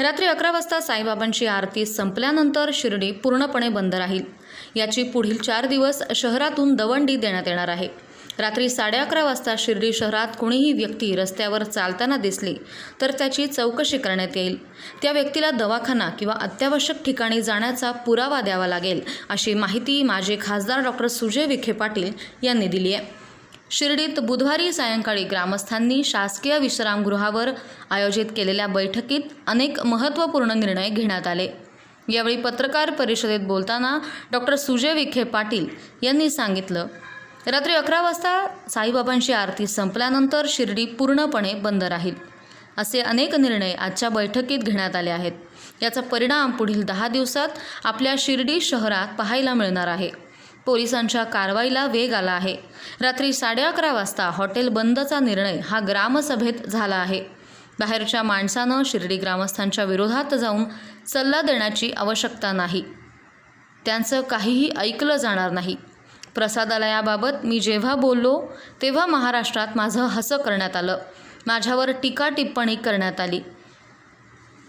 रात्री अकरा वाजता साईबाबांची आरती संपल्यानंतर शिर्डी पूर्णपणे बंद राहील. याची पुढील चार दिवस शहरातून दवंडी देण्यात येणार आहे. रात्री साडे अकरा वाजता शिर्डी शहरात कुणीही व्यक्ती रस्त्यावर चालताना दिसली तर त्याची चौकशी करण्यात येईल. त्या व्यक्तीला दवाखाना किंवा अत्यावश्यक ठिकाणी जाण्याचा पुरावा द्यावा लागेल अशी माहिती माजी खासदार डॉक्टर सुजय विखे पाटील यांनी दिली आहे. शिर्डीत बुधवारी सायंकाळी ग्रामस्थांनी शासकीय विश्रामगृहावर आयोजित केलेल्या बैठकीत अनेक महत्त्वपूर्ण निर्णय घेण्यात आले. यावेळी पत्रकार परिषदेत बोलताना डॉक्टर सुजय विखे पाटील यांनी सांगितलं रात्री अकरा वाजता साईबाबांची आरती संपल्यानंतर शिर्डी पूर्णपणे बंद राहील असे अनेक निर्णय आजच्या बैठकीत घेण्यात आले आहेत. याचा परिणाम पुढील दहा दिवसात आपल्या शिर्डी शहरात पाहायला मिळणार आहे. पोलिसांच्या कारवाईला वेग आला आहे. रात्री साडे अकरा वाजता हॉटेल बंदचा निर्णय हा ग्रामसभेत झाला आहे. बाहेरच्या माणसानं शिर्डी ग्रामस्थांच्या विरोधात जाऊन सल्ला देण्याची आवश्यकता नाही. त्यांचं काहीही ऐकलं जाणार नाही. प्रसादालयाबाबत मी जेव्हा बोललो तेव्हा महाराष्ट्रात माझं हसं करण्यात आलं. माझ्यावर टीका टिप्पणी करण्यात आली.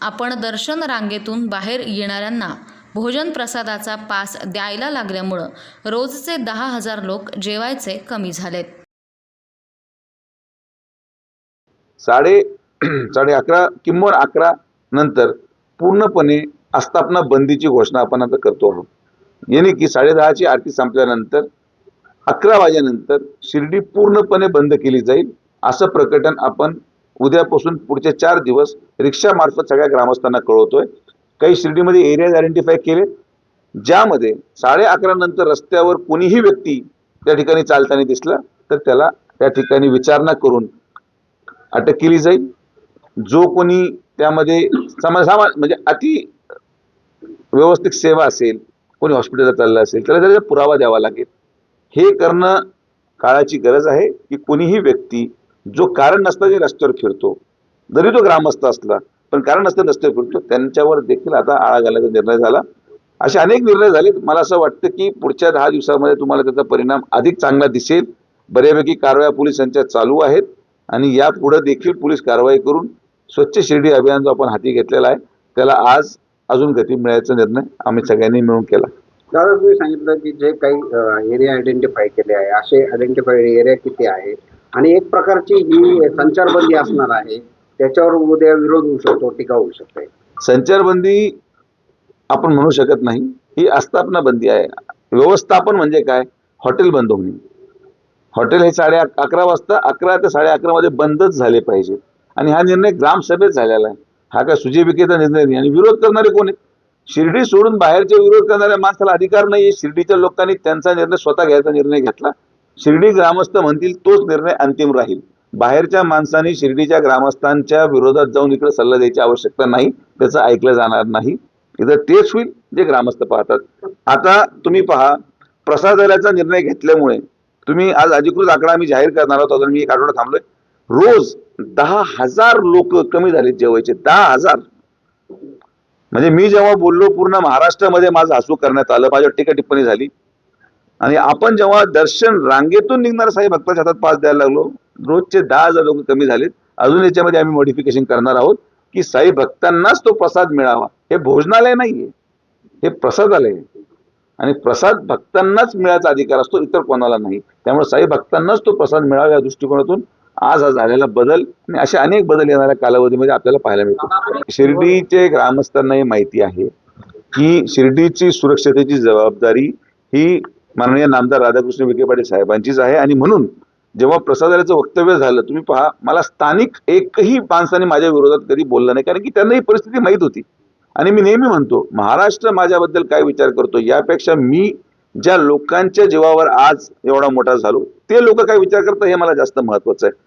आपण दर्शन रांगेतून बाहेर येणाऱ्यांना भोजन प्रसादाचा पास द्यायला लागल्यामुळं रोजचे दहा हजार लोक जेवायचे कमी झालेत. साडे साडे अकरा किंमत अकरा नंतर पूर्णपणे आस्थापना बंदीची घोषणा आपण आता करतो आहोत. याने की साडे दहाची आरती संपल्यानंतर अकरा वाजेनंतर शिर्डी पूर्णपणे बंद केली जाईल असं प्रकटन आपण उद्यापासून पुढचे चार दिवस रिक्षामार्फत सगळ्या ग्रामस्थांना कळवतोय. काही शिर्डीमध्ये एरियाज आयडेंटिफाय केले ज्यामध्ये साडे अकरा नंतर रस्त्यावर कोणीही व्यक्ती त्या ठिकाणी चालताना दिसला तर त्याला त्या ठिकाणी विचारणा करून अटक केली जाईल. जो कोणी त्यामध्ये समा सामा म्हणजे अति व्यवस्थित सेवा असेल कोणी हॉस्पिटलला चाललं असेल त्याला त्याचा पुरावा द्यावा लागेल. हे करणं काळाची गरज आहे की कोणीही व्यक्ती जो कारण नसता रस्त्यावर फिरतो जरी तो ग्रामस्थ असला पण कारण नसतं नसते फिरतो त्यांच्यावर देखील आता आळा घालायचा निर्णय झाला. असे अनेक निर्णय झाले मला असं वाटतं की पुढच्या दहा दिवसामध्ये तुम्हाला त्याचा परिणाम अधिक चांगला दिसेल. बऱ्यापैकी कारवाया पोलिसांच्या चालू आहेत. आणि यापुढे देखील पोलीस कारवाई करून स्वच्छ शिर्डी अभियान जो आपण हाती घेतलेला आहे त्याला आज अजून गती मिळायचा निर्णय आम्ही सगळ्यांनी मिळून केला. दादा तुम्ही सांगितलं की जे काही एरिया आयडेंटिफाय केले आहे असे आयडेंटिफाईड एरिया किती आहे आणि एक प्रकारची ही संचारबंदी असणार आहे. त्याच्यावर उद्या विरोध होऊ शकतो टीका होऊ शकते. संचारबंदी आपण म्हणू शकत नाही. ही आस्थापना बंदी आहे. व्यवस्थापन म्हणजे काय? हॉटेल बंद होणे. हॉटेल हे साडे अकरा वाजता अकरा ते साडे अकरा मध्ये बंदच झाले पाहिजे. आणि हा निर्णय ग्रामसभेत झालेला आहे. हा काय सुजीविकेचा निर्णय नाही. आणि विरोध करणारे कोण आहेत? शिर्डी सोडून बाहेरचे विरोध करणाऱ्या माणसाला अधिकार नाही शिर्डीच्या लोकांनी त्यांचा निर्णय स्वतः घ्यायचा निर्णय घेतला. शिर्डी ग्रामस्थ म्हणतील तोच निर्णय अंतिम राहील. बाहेरच्या माणसांनी शिर्डीच्या ग्रामस्थांच्या विरोधात जाऊन इकडे सल्ला द्यायची आवश्यकता नाही त्याचं ऐकलं जाणार नाही. इथं तेच होईल जे ग्रामस्थ पाहतात. आता तुम्ही पहा प्रसादालयाचा निर्णय घेतल्यामुळे तुम्ही आज अधिकृत आकडा आम्ही जाहीर करणार आहोत मी एक आठवडा थांबलोय. रोज दहा हजार लोक कमी झालेत जेवायचे दहा हजार. म्हणजे मी जेव्हा बोललो पूर्ण महाराष्ट्रामध्ये माझं हसू करण्यात आलं माझ्यावर टीका टिप्पणी झाली. आणि आपण जेव्हा दर्शन रांगेतून निघणार साई भक्ताच्या हातात पास द्यायला लागलो रोजचे दहा हजार लोक कमी झालेत. अजून याच्यामध्ये आम्ही मॉडिफिकेशन करणार आहोत की साई भक्तांनाच तो प्रसाद मिळावा. हे भोजनालय नाहीये. हे प्रसादालय आणि प्रसाद भक्तांनाच मिळायचा अधिकार असतो इतर कोणाला नाही. त्यामुळे साई भक्तांनाच तो प्रसाद मिळावा या दृष्टिकोनातून आज हा झालेला बदल आणि असे अनेक बदल येणाऱ्या कालावधीमध्ये आपल्याला पाहायला मिळतो शिर्डीचे ग्रामस्थांना हे माहिती आहे की शिर्डीची सुरक्षतेची जबाबदारी ही माननीय नामदार राधाकृष्ण विखे पाटील साहेबांचीच आहे आणि म्हणून जेव्हा प्रसादाचं वक्तव्य झालं तुम्ही पहा मला स्थानिक एकही माणसाने माझ्या विरोधात कधी बोललं नाही. कारण की त्यांना ही परिस्थिती माहीत होती. आणि मी नेहमी म्हणतो महाराष्ट्र माझ्याबद्दल काय विचार करतो यापेक्षा मी ज्या लोकांच्या जीवावर आज एवढा मोठा झालो ते लोक काय विचार करतात हे मला जास्त महत्वाचं आहे.